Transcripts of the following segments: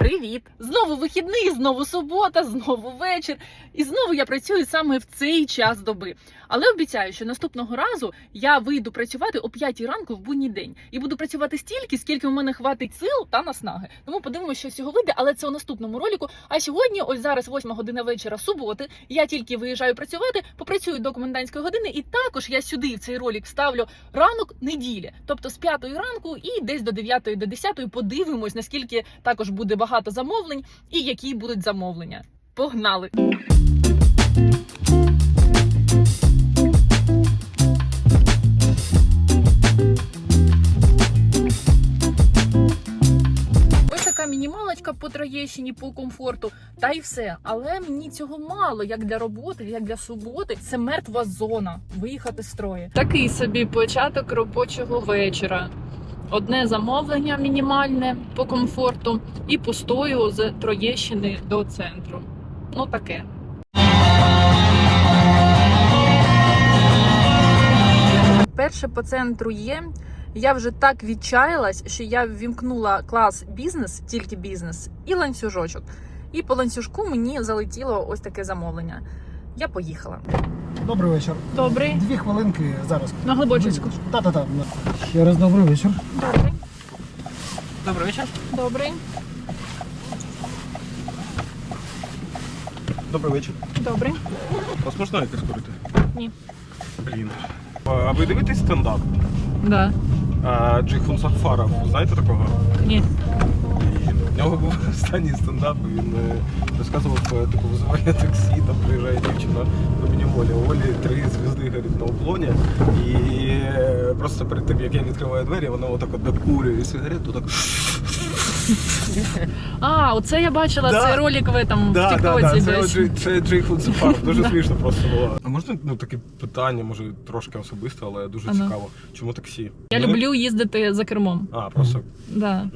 Привіт! Знову вихідний, знову субота, знову вечір. І знову я працюю саме в цей час доби. Але обіцяю, що наступного разу я вийду працювати о 5 ранку в будній день і буду працювати стільки, скільки у мене хватить сил та наснаги. Тому подивимося, що з цього вийде, але це у наступному ролику. А сьогодні, ось зараз, 8 година вечора суботи. Я тільки виїжджаю працювати, попрацюю до комендантської години, і також я сюди в цей ролик вставлю ранок неділі, тобто з 5 ранку і десь до 9 до 10 подивимось, наскільки також буде багато замовлень і які будуть замовлення. Погнали! Мінімалочка по Троєщині, по комфорту, та й все. Але мені цього мало, як для роботи, як для суботи. Це мертва зона. Виїхати з строю. Такий собі початок робочого вечора. Одне замовлення мінімальне по комфорту і пустою з Троєщини до центру. Ну таке. Перше по центру є. Я вже так відчаялась, що я ввімкнула клас бізнес, тільки бізнес, і ланцюжочок. І по ланцюжку мені залетіло ось таке замовлення. Я поїхала. Добрий вечір. Добрий. Дві хвилинки зараз. На глибочинську. Та-та-та. Ще раз добрий вечір. Добрий. Добрий вечір. Добрий. Добрий вечір. Добрий. Вас можна якось курити? Ні. Блін. А ви дивитесь стендап? Да. А, Джейхун Сахфаров, знаєте такого? Ні. У нього був останній стендап, він е, розказував е, типу визивання таксі, там приїжджає дівчина до мені Олі. Олі три звізди горить на уклоні. І е, просто перед тим, як я відкриваю двері, вона отак от докурює сигарету, так. А, оце я бачила Да. цей ролик в этом в Тіктоці. це, десь. Джей- це Джейхун Сахфаров, дуже смішно просто було. А можна ну, таке питання, може трошки особисте, але дуже цікаво. Чому таксі? Я люблю їздити за кермом. А, просто. Да.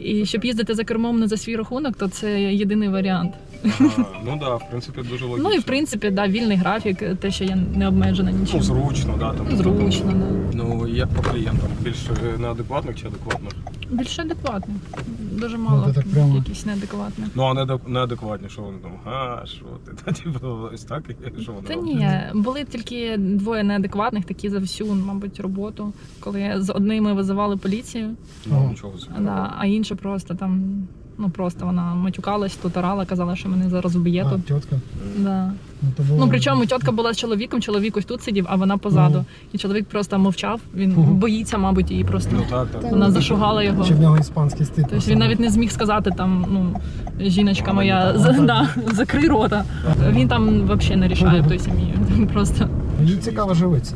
І щоб їздити за кермом не за свій рахунок, то це єдиний варіант. Ага, ну да, в принципі, дуже логічно. Ну і в принципі, да, вільний графік, те, що я не обмежена Ну, нічим. зручно, да, там. Зручно, да. Ну, як по клієнтам, більш е, неадекватних чи адекватних? Більш адекватно. Дуже мало ти так прямо. якісь неадекватних. Ну, а неадек- неадекватні, що вони там, а, що ти, та, типу, ось так, і що вони Та роблять? ні, були тільки двоє неадекватних, такі за всю, мабуть, роботу. Коли з одними визивали поліцію, Ну, нічого собі. да, а інша просто там, ну просто вона матюкалась, тут орала, казала, що мене зараз вб'є А, тут. тітка. Да. Ну, то було... Ну причому тітка була з чоловіком, чоловік ось тут сидів, а вона позаду. Мгм. І чоловік просто мовчав. Він Мгм. боїться, мабуть, її просто. Ну так, так. Вона зашугала його. Чи в нього іспанський стиль. Тобто він навіть не зміг сказати там, ну, жіночка моя, з- да, закрий рота. Він там взагалі не рішає в той сім'ї. Просто. Їй цікаво живеться.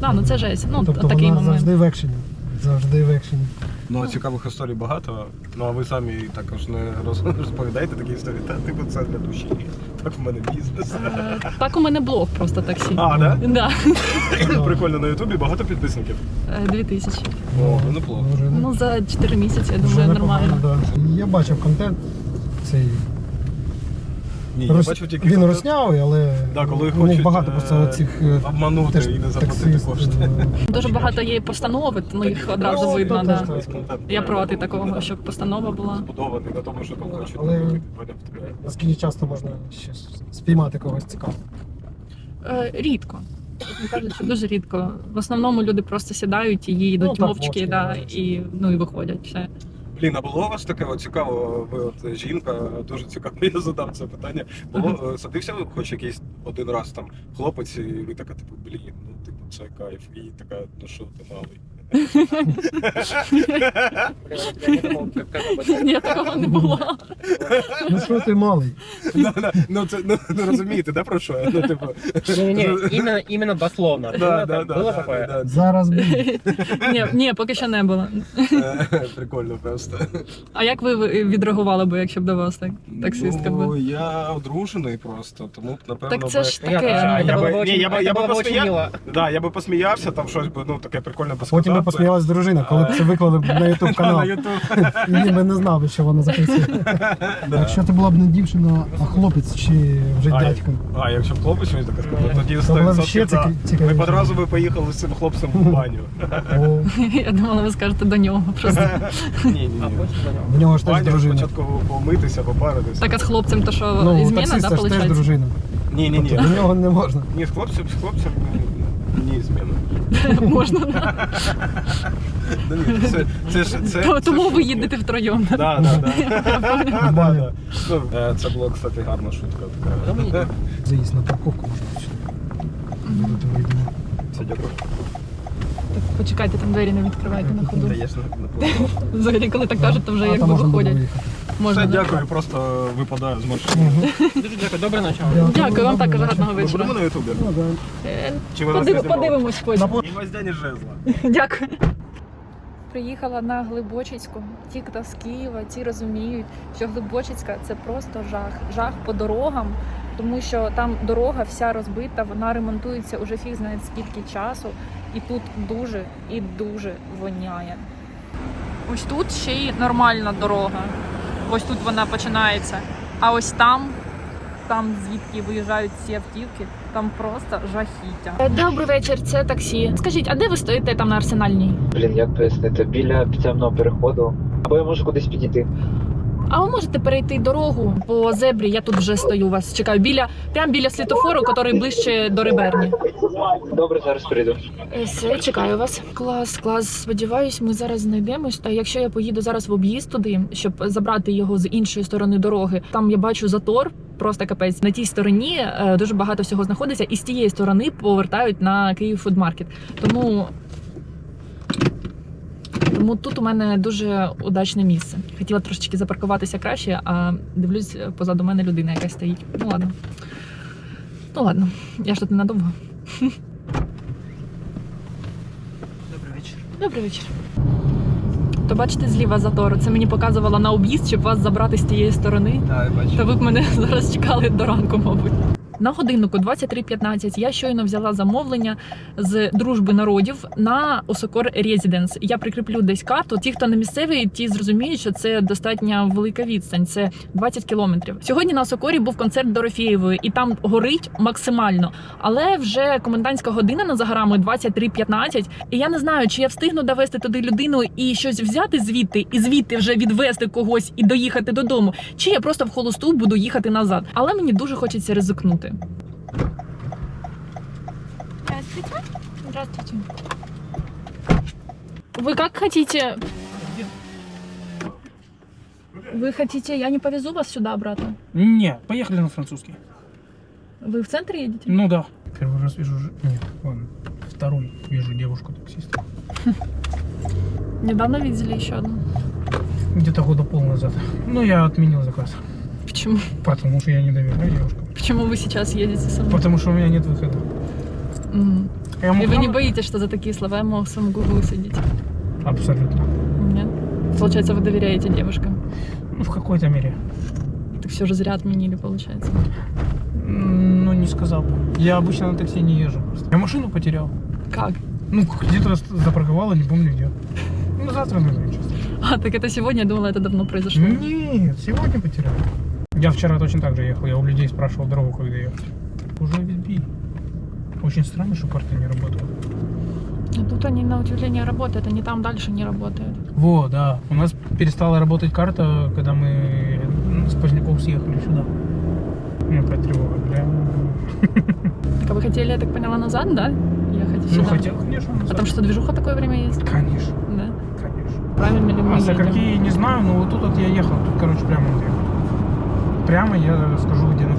Да, ну це жесть. Ну, тобто такий вона момент. завжди в екшені. Завжди в екшені. Ну, цікавих історій багато. Ну, а ви самі також не роз- розповідаєте такі історії. Та, типу, це для душі. Так в мене бізнес. Е, Так у мене блог просто таксі. А, да? Да. Прикольно, на Ютубі багато підписників. Е, Дві тисячі. О, ну неплохо. Ну за 4 місяці, я думаю, непогано, нормально. да. Я бачив контент цей. Ні, я тільки Він контент. роснявий, але Да, коли у них хочуть, багато е, просто цих обманути теж і не заплатити кошти. е, Дуже багато є постанови, ну їх одразу Ну, видно. то Да. так. Я проти такого, щоб постанова була. Збудований на тому, що там хочуть. Але- тебе. Наскільки часто можна ще спіймати когось цікавого? Е, рідко. Чесно кажучи, дуже рідко. В основному люди просто сідають і їдуть Ну, так, мовчки, мовчки, да, да. і, ну, і виходять. Все. Блін, а було у вас таке от цікаво, ви от жінка, дуже цікаво, я задам це питання. Було, е, садився ви хоч якийсь один раз там хлопець, і ви така, типу, блін, ну типу, це кайф. І така, ну що ти малий. Ні, такого не було. Ну що ти малий? Да, да, Ну це ну, ну розумієте, да, про що? я? Ну, типу, Не-не-не, именно, именно дословно. да, Было да, так- да, было да, такое? да, Зараз буде. Ні, ні, поки що не було. да. Прикольно просто. А як ви відреагували б, якщо б до вас так таксистка Ну, була? я одружений просто, тому напевно. Так це би- ж Нет, таке. а, я это бы- было бы не, очень, я бы- я это бы было бы очень посмеял. мило. Да, я би посміявся, там щось би, ну таке прикольне би Потім би сказав. посміялась дружина, коли б це виклали б на YouTube На канал. Ні, ми не знали, що вона записує. Якщо ти була б не дівчина, а хлопець чи вже А, дядько. А, якщо б хлопець щось таке сказав, тоді Це було б 100% да. ці- цікавіше. Ми б одразу би поїхали з цим хлопцем в баню. О, Я думала, ви скажете до нього. Просто Ні, ні, ні. в нього ж теж Баню дружина. спочатку помитися, попаритися. так а з хлопцем, то що Ну, у зміна, да, таксиста ж теж виходить? дружина. Ні, ні, ні. Тобто До нього не можна. Ні, з хлопцем, з хлопцем ні, зміна. Можна, да. Да ні, це, це ж це. То- це Тому шутки. ви їдете втроєм. Да, да, да. Да, да. Ну, е, Це була, кстати, гарна шутка. така. Куди? Заїзд на парковку можна сюди. Все, дякую. Почекайте, там двері не відкривайте на ходу. Не. Взагалі, коли так кажуть, то вже А якби можна буде виходять. виїхати. Можна. Все, дякую, просто випадаю з машини. Дуже дякую, добре начало. Дякую вам також гарного Ми вечора. будемо на ютубі? Ну, да. Е, Чи ви нас подив- знімали? Подивимось потім. Ні гвоздя, ні жезла. Дякую. Приїхала на Глибочицьку. Ті, хто з Києва, ті розуміють, що Глибочицька це просто жах. Жах по дорогам, тому що там дорога вся розбита, вона ремонтується уже фіг знає скільки часу, і тут дуже і дуже воняє. Ось тут ще й нормальна дорога. Ось тут вона починається. А ось там, там звідки виїжджають ці автівки, там просто жахіття. Добрий вечір, це таксі. Скажіть, а де ви стоїте там на арсенальній? Блін, як пояснити, біля підземного переходу. Або я можу кудись підійти. А ви можете перейти дорогу по зебрі? Я тут вже стою вас. Чекаю біля прямо біля світофору, який ближче до реберні. Добре, зараз прийду. Е, Все, чекаю вас. Клас, клас. Сподіваюсь, ми зараз знайдемось. Та якщо я поїду зараз в об'їзд туди, щоб забрати його з іншої сторони дороги, там я бачу затор. Просто капець на тій стороні е, дуже багато всього знаходиться, і з тієї сторони повертають на Київ фудмаркет. Тому тому тут у мене дуже удачне місце. Хотіла трошечки запаркуватися краще, а дивлюсь, позаду мене людина якась стоїть. Ну ладно. Ну ладно, я ж тут ненадовго. Добрий вечір. Добрий вечір. То бачите зліва затор. Це мені показувало на об'їзд, щоб вас забрати з тієї сторони. Так, я бачу. Та ви б мене зараз чекали до ранку, мабуть. На годиннику 23.15 я щойно взяла замовлення з дружби народів на Осокор Резіденс. Я прикріплю десь карту. Ті, хто не місцевий, ті зрозуміють, що це достатньо велика відстань. Це 20 кілометрів. Сьогодні на Осокорі був концерт Дорофєєвої, і там горить максимально. Але вже комендантська година на заграми 23.15, І я не знаю, чи я встигну довести туди людину і щось взяти звідти, і звідти вже відвести когось і доїхати додому, чи я просто в холосту буду їхати назад. Але мені дуже хочеться ризикнути. Здравствуйте. Здравствуйте. Вы как хотите? Вы хотите, я не повезу вас сюда обратно? Не, поехали на французский. Вы в центр едете? Ну да. Первый раз вижу... ж- Нет, ладно. Второй вижу девушку-таксиста. Недавно видели еще одну. Где-то года пол назад. Ну, я отменил заказ. Почему? Потому что я не доверяю девушкам. Почему вы сейчас едете со мной? Потому что у меня нет выхода. М. Я И вы не боитесь, что за такие слова я могу в своем гуглу сидеть? Абсолютно. Нет? Получается, вы доверяете девушкам. Ну, в какой-то мере. Так все же зря отменили, получается. М, Ну, не сказал бы. Я обычно на такси не езжу просто. Я машину потерял. Как? Ну, где-то ст- запарковала, не помню где. Ну, завтра, наверное, честно. А, так это сегодня, я думала, это давно произошло. Нет, сегодня потерял. Я вчера точно так же ехал. Я у людей спрашивал дорогу, когда ехать. Уже ведь Очень странно, что карта не работала. А Тут они на удивление работают, они там дальше не работают. Во, да. У нас перестала работать карта, когда мы с Поздняков съехали сюда. Ну, опять тревога, бля. Так а вы хотели, я так поняла, назад, да? Ехать Ну, сюда? хотел, конечно. А назад. там что, движуха такое время есть? Конечно, Да. конечно. Правильно ли мы А за какие не знаю, но вот тут вот я ехал. Тут, короче, прямо вот ехал. Прямо я скажу, где было.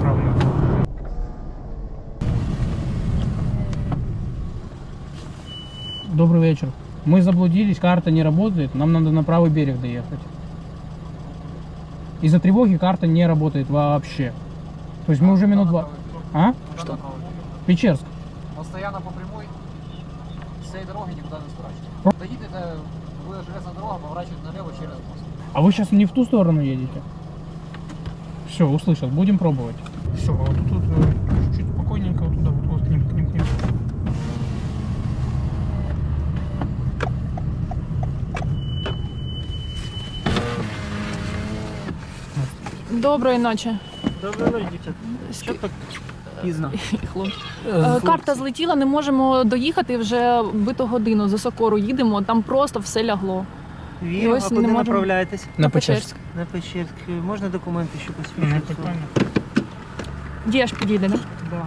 Добрый вечер. Мы заблудились, карта не работает, нам надо на правый берег доехать. Из-за тревоги карта не работает вообще. То есть мы уже минут два... А? Что? Печерск. Постоянно по прямой, с этой дороги никуда не сворачивать. Доедете, будет железная дорога, поворачивать налево через мост. А вы сейчас не в ту сторону едете? Все, услышал, будем пробовать. Все, а вот тут э, чуть-чуть спокойненько вот туда, вот, вот к ним, к ним, к ним. Доброї ночі. Доброї ночі, дівчат. Так пізно? Е, э, э, Карта злетіла, не можемо доїхати вже биту годину. За Сокору їдемо, там просто все лягло. І Вірю, ось а не куди можемо. направляєтесь? На Печерськ. На Печерськ. Можна документи, що Не посвідчують? Дієш підійде, да? Да.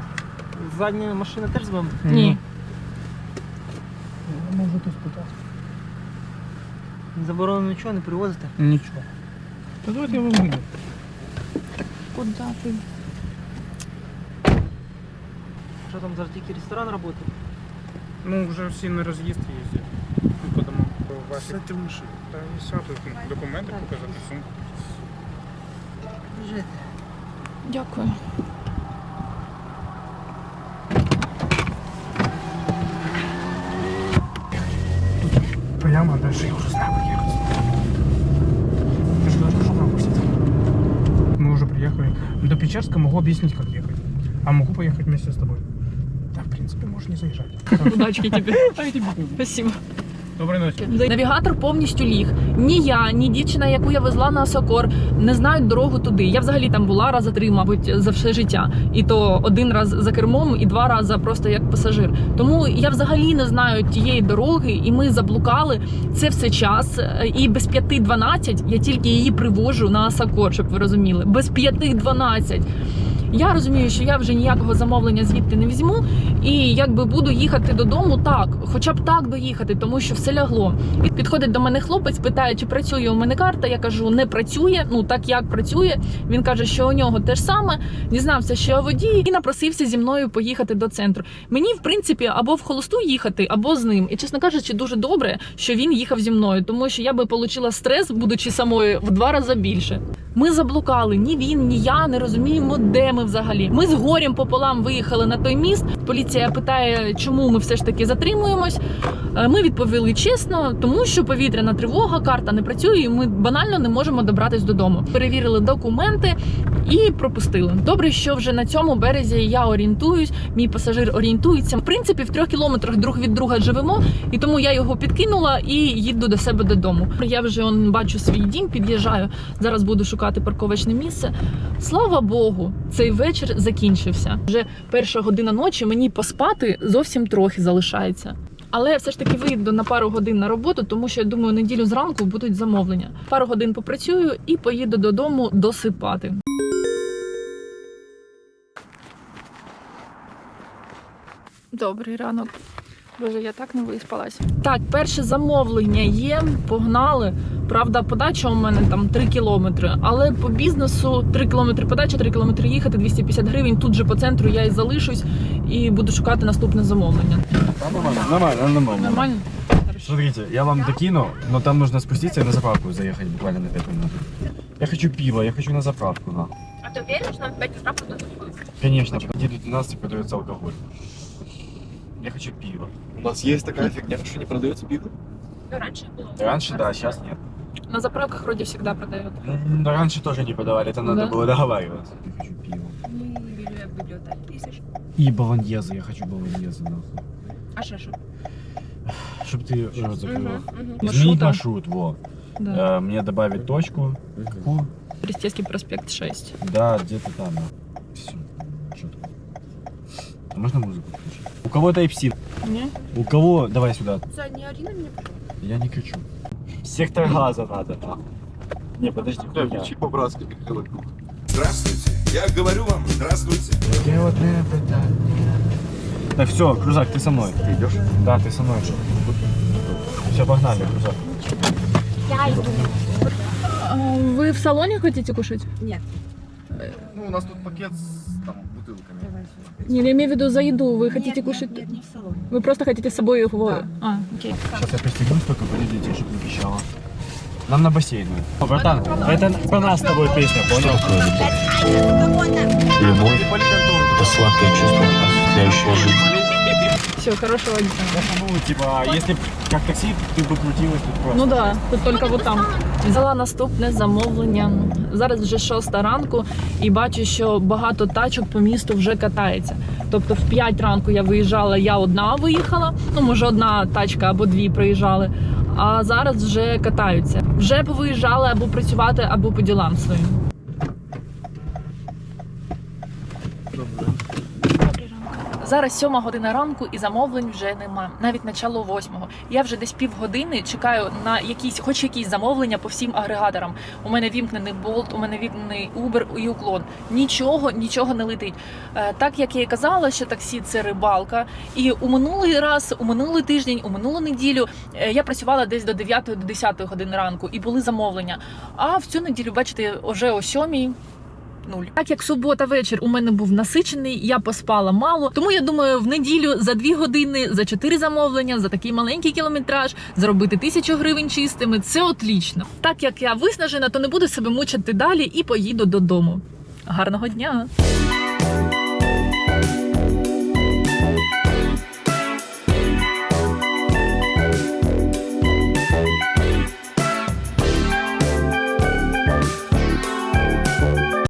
Задня машина теж з вами? Ні. Я можу тут спитати. Заборонено нічого не привозите? Нічого. Та давайте я вам вийду. Куди ти? Що там зараз тільки ресторан працює? Ну, вже всі на роз'їзд їздять І по домам. Вася. Сядьте в машину. Та і сяду, документи показати, сумку. Дякую. Прямо дальше я уже знаю, как ехать. Ты же должен журнал пустить. Мы уже приехали. До Печерска могу объяснить, как ехать. А могу поехать вместе с тобой. Да, в принципе, можешь не заезжать. Удачки тобі. А я тебе Спасибо. Доброй ночи. Навігатор повністю ліг. Ні я, ні дівчина, яку я везла на Сокор, не знають дорогу туди. Я взагалі там була раза три, мабуть, за все життя. І то один раз за кермом, і два рази просто як пасажир. Тому я взагалі не знаю тієї дороги, і ми заблукали це все час. І без 5.12 я тільки її привожу на Сокор, щоб ви розуміли. Без 5.12. Я розумію, що я вже ніякого замовлення звідти не візьму, і якби буду їхати додому так, хоча б так доїхати, тому що все лягло. І підходить до мене хлопець, питає, чи працює у мене карта. Я кажу, не працює. Ну так як працює. Він каже, що у нього те ж саме. Дізнався, що я водій, і напросився зі мною поїхати до центру. Мені, в принципі, або в холосту їхати, або з ним. І чесно кажучи, дуже добре, що він їхав зі мною, тому що я би отримала стрес, будучи самою в два рази більше. Ми заблукали. Ні він, ні я не розуміємо, де ми взагалі. Ми з горем пополам виїхали на той міст. Поліція питає, чому ми все ж таки затримуємось. Е, Ми відповіли чесно, тому що повітряна тривога, карта не працює, і ми банально не можемо добратись додому. Перевірили документи і пропустили. Добре, що вже на цьому березі я орієнтуюсь. Мій пасажир орієнтується. В принципі, в трьох кілометрах друг від друга живемо, і тому я його підкинула і їду до себе додому. Я вже он бачу свій дім, під'їжджаю. Зараз буду шукати парковочне місце. Слава Богу, цей вечір закінчився. Вже перша година ночі мені поспати зовсім трохи залишається. Але я все ж таки вийду на пару годин на роботу, тому що я думаю, неділю зранку будуть замовлення. Пару годин попрацюю і поїду додому досипати. Добрий ранок. Боже, я так не виспалась. Так, перше замовлення є. Погнали. Правда, подача у мене там 3 кілометри, але по бізнесу 3 кілометри подача, 3 кілометри їхати, 250 гривень. Тут же по центру я і залишусь і буду шукати наступне замовлення. Нормально, нормально, нормально. Нормально? Смотрите, я вам докину, но там нужно спуститься и на заправку заехать буквально на 5 минут. Я хочу пива, я хочу на заправку, на. А ти віриш, нам 5 утра подадуть? Конечно, где до 12 продается алкоголь. Я хочу пива. У нас есть такая фигня, что не продается пиво. Раніше було. Раньше, да, сейчас нет. На заправках вроде всегда продают. М, но Раньше тоже не подавали, это надо Да? было договариваться. Я хочу пиво. И болоньезы, я хочу болоньезы, нахуй. А що? Чтоб ты рот закрыла. Изменить маршрут, во. Да. Э, Мне добавить точку. Какую? Крестецький проспект 6. Да, где-то там. Все. Четко. А можно музыку включить? У кого Type-C? У кого? Давай сюда. Зай, не ори на меня, Я не кричу. Сектор газа надо, нахуй. Не, подожди, Да, хуйня. включи по-братски, как делать. Здравствуйте. Я говорю вам, здравствуйте. Так, все, крузак, ты со мной. Ты идешь? Да, ты со мной. Все, погнали, крузак. Вы в салоне хотите кушать? Ну, у нас тут пакет с там, бутылками. Не, я имею в виду за еду. Вы хотите кушать? Нет, не в салоне. Вы просто хотите с собой его? А, окей. Сейчас я пристегнусь только, подождите, чтобы не пищало. Нам на бассейную. О, братан, это про нас с тобой песня, понял? Любовь – это сладкое чувство, осуществляющее жизнь. Все, хорошего дня. Ну, типа, если б как такси, ты бы крутилась тут просто. Ну да, тут тільки вот там. Взяла наступне замовлення. Зараз вже шоста ранку і бачу, що багато тачок по місту вже катається. Тобто в 5 ранку я виїжджала, я одна виїхала. Ну, може, одна тачка або дві проїжджали. А зараз вже катаються. Вже повиїжджали або працювати, або по ділам своїм. Зараз сьома година ранку і замовлень вже нема. Навіть начало восьмого. Я вже десь півгодини чекаю на якісь, хоч якісь замовлення по всім агрегаторам. У мене вімкнений болт, у мене вімкнений Uber і уклон. Нічого, нічого не летить. Е, Так як я і казала, що таксі це рибалка. І у минулий раз, у минулий тиждень, у минулу неділю е, я працювала десь до 9 до 10 години ранку і були замовлення. А в цю неділю, бачите, вже о сьомій нуль. Так як субота вечір у мене був насичений, я поспала мало. Тому я думаю, в неділю за дві години, за чотири замовлення, за такий маленький кілометраж, заробити тисячу гривень чистими це отлічно. Так як я виснажена, то не буду себе мучити далі і поїду додому. Гарного дня!